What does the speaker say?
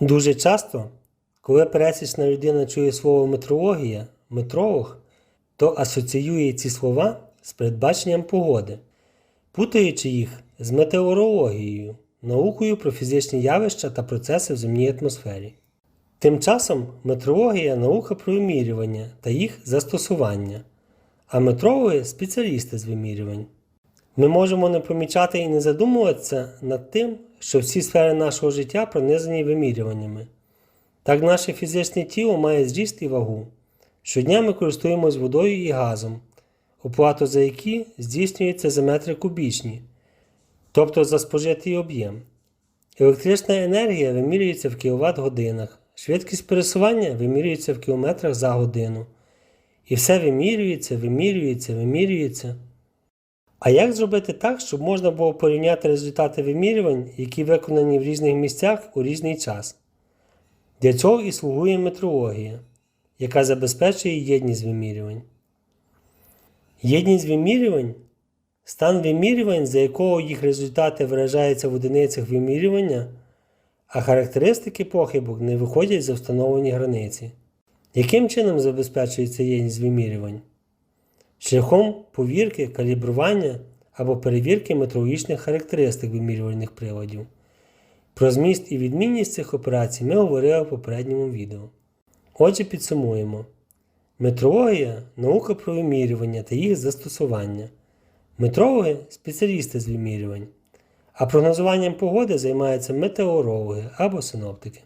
Дуже часто, коли пересічна людина чує слово метрологія, метролог, то асоціює ці слова з передбаченням погоди, путаючи їх з метеорологією, наукою про фізичні явища та процеси в земній атмосфері. Тим часом метрологія наука про вимірювання та їх застосування, а метрологи спеціалісти з вимірювань. Ми можемо не помічати і не задумуватися над тим, що всі сфери нашого життя пронизані вимірюваннями. Так наше фізичне тіло має зріст і вагу. Щодня ми користуємось водою і газом, оплату за які здійснюється за метри кубічні, тобто за спожитий об'єм. Електрична енергія вимірюється в кіловат годинах, швидкість пересування вимірюється в кілометрах за годину. І все вимірюється, вимірюється, вимірюється. А як зробити так, щоб можна було порівняти результати вимірювань, які виконані в різних місцях у різний час? Для цього і слугує метрологія, яка забезпечує єдність вимірювань. Єдність вимірювань стан вимірювань, за якого їх результати виражаються в одиницях вимірювання, а характеристики похибок не виходять за встановлені границі. Яким чином забезпечується єдність вимірювань? Шляхом повірки, калібрування або перевірки метрологічних характеристик вимірювальних приладів. Про зміст і відмінність цих операцій ми говорили в попередньому відео. Отже, підсумуємо. Метрологія наука про вимірювання та їх застосування. Метрологи спеціалісти з вимірювань, а прогнозуванням погоди займаються метеорологи або синоптики.